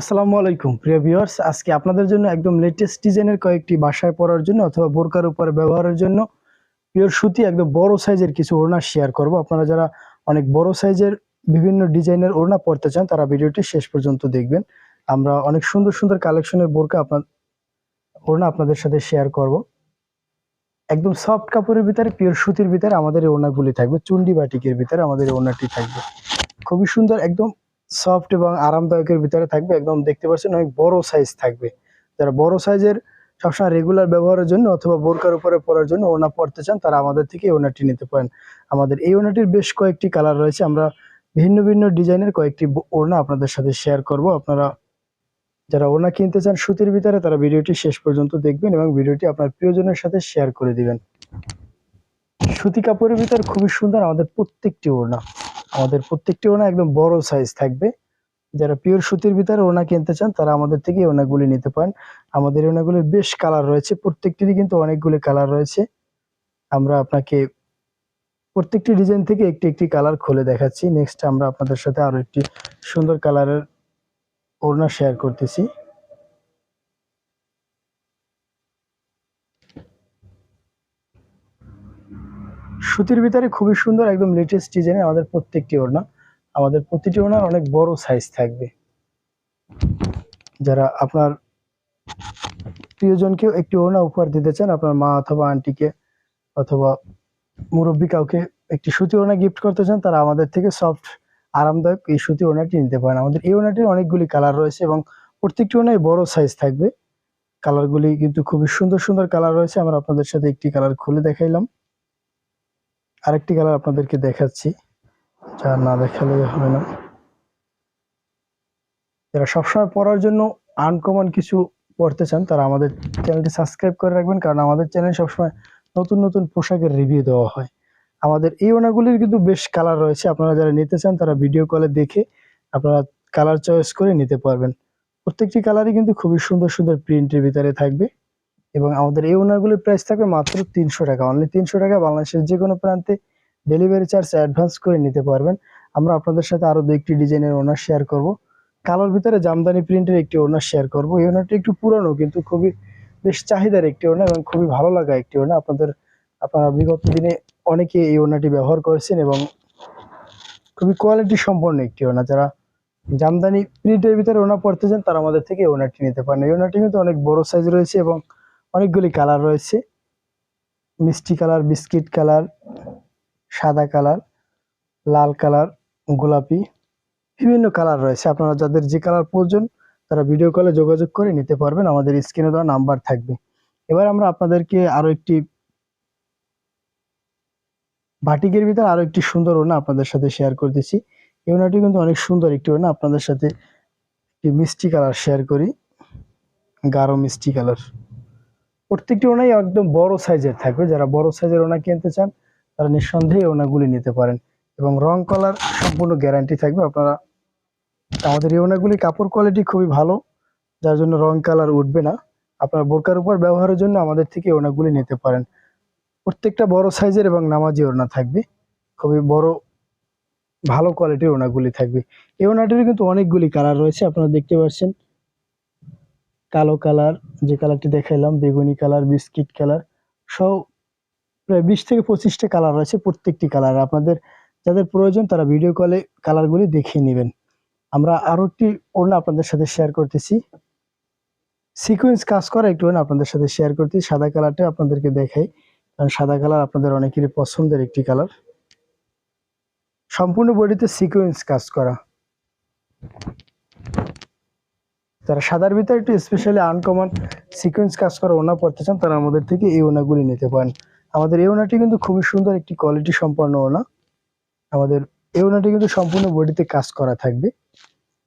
আসসালামু আলাইকুম, প্রিয় ভিউয়ার্স আজকে আপনাদের জন্য একদম লেটেস্ট ডিজাইনের কয়েকটি বাসায় পরার জন্য অথবা বোরকার উপরে ব্যবহারের জন্য পিওর সুতি, একদম বড় সাইজের কিছু ওড়না শেয়ার করব। আপনারা যারা অনেক বড় সাইজের বিভিন্ন ডিজাইনের ওড়না পড়তে চান, তারা ভিডিওটি শেষ পর্যন্ত দেখবেন। আমরা অনেক সুন্দর সুন্দর কালেকশনের বোরকা আপনার, ওড়না আপনাদের সাথে শেয়ার করব। একদম সফট কাপড়ের ভিতরে পিওর সুতির ভিতরে আমাদের এই ওড়নাগুলি থাকবে, চুন্ডি বাটিকের ভিতরে আমাদের এই ওড়নাটি থাকবে। খুবই সুন্দর, একদম সফট এবং আরামদায়কের ভিতরে থাকবে, একদম দেখতে পাচ্ছেন অনেক বড় সাইজ থাকবে। যারা বড় সাইজের সবসময় রেগুলার ব্যবহারের জন্য অথবা বোরকার উপরে পরার জন্য ওনা পড়তে চান, তারা আমাদের থেকে ওনাটি নিতে পারেন। আমাদের এই ওনাটির বেশ কয়েকটি কালার রয়েছে, আমরা ভিন্ন ভিন্ন ডিজাইনের কয়েকটি ওড়না আপনাদের সাথে শেয়ার করব। আপনারা যারা ওনা কিনতে চান সুতির ভিতরে, তারা ভিডিওটি শেষ পর্যন্ত দেখবেন এবং ভিডিওটি আপনার প্রিয়জনের সাথে শেয়ার করে দিবেন। সুতি কাপড়ের ভিতর খুবই সুন্দর আমাদের প্রত্যেকটি ওড়না আমাদের প্রত্যেকটি ওনা একদম বড় সাইজ থাকবে। যারা পিওর সুতির ভিতরে ওনা কিনতে চান, তারা আমাদের থেকে ওনাগুলি নিতে পারেন। আমাদের ওনাগুলির বেশ কালার রয়েছে, প্রত্যেকটিরই কিন্তু অনেকগুলি কালার রয়েছে। আমরা আপনাকে প্রত্যেকটি ডিজাইন থেকে একটি একটি কালার খুলে দেখাচ্ছি। নেক্সট আমরা আপনাদের সাথে আরও একটি সুন্দর কালারের ওড়না শেয়ার করতেছি। সুতির ভিতরে খুবই সুন্দর, একদম লেটেস্ট ডিজাইনের আমাদের প্রত্যেকটি ওড়না। আমাদের প্রতিটি ওড়নার অনেক বড় সাইজ থাকবে। যারা আপনার প্রিয়জনকেও একটি ওড়না উপহার দিতে চান, আপনার মা অথবা আন্টিকে অথবা মুরব্বী কাউকে একটি সুতি ওড়না গিফট করতে চান, তারা আমাদের থেকে সফট আরামদায়ক এই সুতি ওড়নাটি নিতে পারেন। আমাদের এই ওড়নাটির অনেকগুলি কালার রয়েছে এবং প্রত্যেকটি ওড়নায় বড় সাইজ থাকবে। কালারগুলি কিন্তু খুবই সুন্দর সুন্দর কালার রয়েছে। আমরা আপনাদের সাথে একটি কালার খুলে দেখাইলাম। আরেকটি কালার আপনাদেরকে দেখাচ্ছি, যা না দেখালে হবে না। যারা সবসময় পড়ার জন্য আনকমন কিছু পড়তে চান, তারা আমাদের চ্যানেলটি সাবস্ক্রাইব করে রাখবেন, কারণ আমাদের চ্যানেল সবসময় নতুন নতুন পোশাকের রিভিউ দেওয়া হয়। আমাদের এই ওনাগুলির কিন্তু বেশ কালার রয়েছে, আপনারা যারা নিতে চান, তারা ভিডিও কলে দেখে আপনারা কালার চয়েস করে নিতে পারবেন। প্রত্যেকটি কালারই কিন্তু খুবই সুন্দর সুন্দর প্রিন্টের ভিতরে থাকবে। এবং আমাদের এই ওনারগুলির প্রাইস থাকবে মাত্র তিনশো টাকা। অনলি তিনশো টাকা বাংলাদেশের যে কোনো প্রান্তে ডেলিভারি চার্জ অ্যাডভান্স করে নিতে পারবেন। আমরা আপনাদের সাথে আরও দু একটি ডিজাইনের ওনার শেয়ার করব। কালোর ভিতরে জামদানি প্রিন্টের একটি ওনার শেয়ার করব। এই ওনারটি একটু পুরনো, কিন্তু খুবই বেশ চাহিদার একটি ওনা এবং খুবই ভালো লাগা একটি ওনা আপনাদের, আপনারা বিগত দিনে অনেকে এই ওনাটি ব্যবহার করেছেন এবং খুবই কোয়ালিটি সম্পন্ন একটি ওনা যারা জামদানি প্রিন্টের ভিতরে ওনা পড়তে চান, তারা আমাদের থেকে ওনাটি নিতে পারেন। এই ওনাটি কিন্তু অনেক বড় সাইজ রয়েছে এবং অনেকগুলি কালার রয়েছে। মিষ্টি কালার বিস্কিট কালার সাদা কালার লাল কালার গোলাপি বিভিন্ন কালার রয়েছে। আপনারা যাদের যে কালার প্রয়োজন, তারা ভিডিও কলে যোগাযোগ করে নিতে পারবেন। আমাদের স্ক্রিনে দেওয়া নাম্বার থাকবে। এবার আমরা আপনাদেরকে আরও একটি বাটিকের ভিতরে আরও একটি সুন্দর ওনা আপনাদের সাথে শেয়ার করতেছি এই ওনাটি কিন্তু অনেক সুন্দর একটি ওনা আপনাদের সাথে একটি মিষ্টি কালার শেয়ার করি। গাঢ় মিষ্টি কালার প্রত্যেকটি ওনাই একদম বড় সাইজের থাকবে। যারা বড় সাইজের ওনা কিনতে চান, তারা নিঃসন্দেহে ওনাগুলি নিতে পারেন। এবং রং কলার সম্পূর্ণ গ্যারান্টি থাকবে। আপনারা, আমাদের এই ওনাগুলি কাপড় কোয়ালিটি খুবই ভালো, যার জন্য রং কালার উঠবে না। আপনার বোরকার উপর ব্যবহারের জন্য আমাদের থেকে ওনাগুলি নিতে পারেন। প্রত্যেকটা বড় সাইজের এবং নামাজি ওড়না থাকবে। খুবই বড়, ভালো কোয়ালিটির ওনাগুলি থাকবে। এই ওনাটির কিন্তু অনেকগুলি কালার রয়েছে, আপনারা দেখতে পাচ্ছেন। কালো কালার, যে কালারটি দেখাইলাম, বেগুনি কালার, বিস্কিট কালার, সব প্রায় বিশ থেকে পঁচিশটা কালার রয়েছে প্রত্যেকটি কালার। আপনাদের যাদের প্রয়োজন তারা ভিডিও কলে কালারগুলি দেখিয়ে নেবেন। আমরা আরও একটি ওড়না আপনাদের সাথে শেয়ার করতেছি। সিকোয়েন্স কাজ করা একটু আপনাদের সাথে শেয়ার করতেছি। সাদা কালারটা আপনাদেরকে দেখাই। কারণ সাদা কালার আপনাদের অনেকেরই পছন্দের একটি কালার। সম্পূর্ণ বডিতে সিকোয়েন্স কাজ করা। যারা সাদার ভিতরে একটু স্পেশালি আনকমন সিকোয়েন্স কাজ করা ওনা পড়তে চান, তারা আমাদের থেকে এই ওনাগুলি নিতে পারেন। আমাদের এই ওনাটি কিন্তু খুবই সুন্দর একটি কোয়ালিটি সম্পন্ন ওনা। আমাদের এই ওনাটি কিন্তু সম্পূর্ণ বডিতে কাজ করা থাকবে।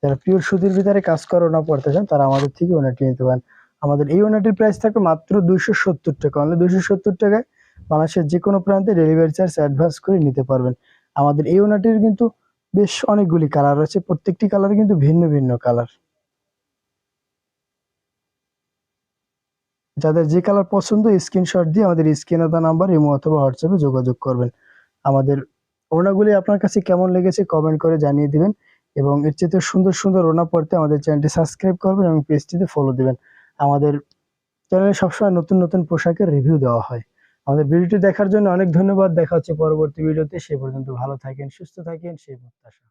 যারা পিওর সুতির ভিতরে কাজ করা ওনা পড়তে চান, তারা আমাদের থেকে ওনাটি নিতে পারেন। আমাদের এই ওনাটির প্রাইস থাকবে মাত্র দুইশো সত্তর টাকা। অনলি দুইশো সত্তর টাকায় বাংলাদেশের যে কোনো প্রান্তে ডেলিভারি চার্জ অ্যাডভান্স করে নিতে পারবেন। আমাদের এই ওনাটির কিন্তু বেশ অনেকগুলি কালার রয়েছে। প্রত্যেকটি কালার কিন্তু ভিন্ন ভিন্ন কালার যাদের যে কালার পছন্দ স্ক্রিনশট দিয়ে আমাদের স্ক্রিনে দেওয়া নাম্বার ইমো অথবা হোয়াটসঅ্যাপে যোগাযোগ করবেন। আমাদের ওড়নাগুলি আপনার কাছে কেমন লেগেছে কমেন্ট করে জানিয়ে দিবেন এবং এর চেয়ে সুন্দর সুন্দর ওড়না পড়তে আমাদের চ্যানেলটি সাবস্ক্রাইব করবেন এবং পেজটিতে ফলো দিবেন। আমাদের চ্যানেলে সবসময় নতুন নতুন পোশাকের রিভিউ দেওয়া হয়। আমাদের ভিডিওটি দেখার জন্য অনেক ধন্যবাদ। দেখা হচ্ছে পরবর্তী ভিডিওতে। সে পর্যন্ত ভালো থাকেন, সুস্থ থাকেন। সেই প্রত্যাশা।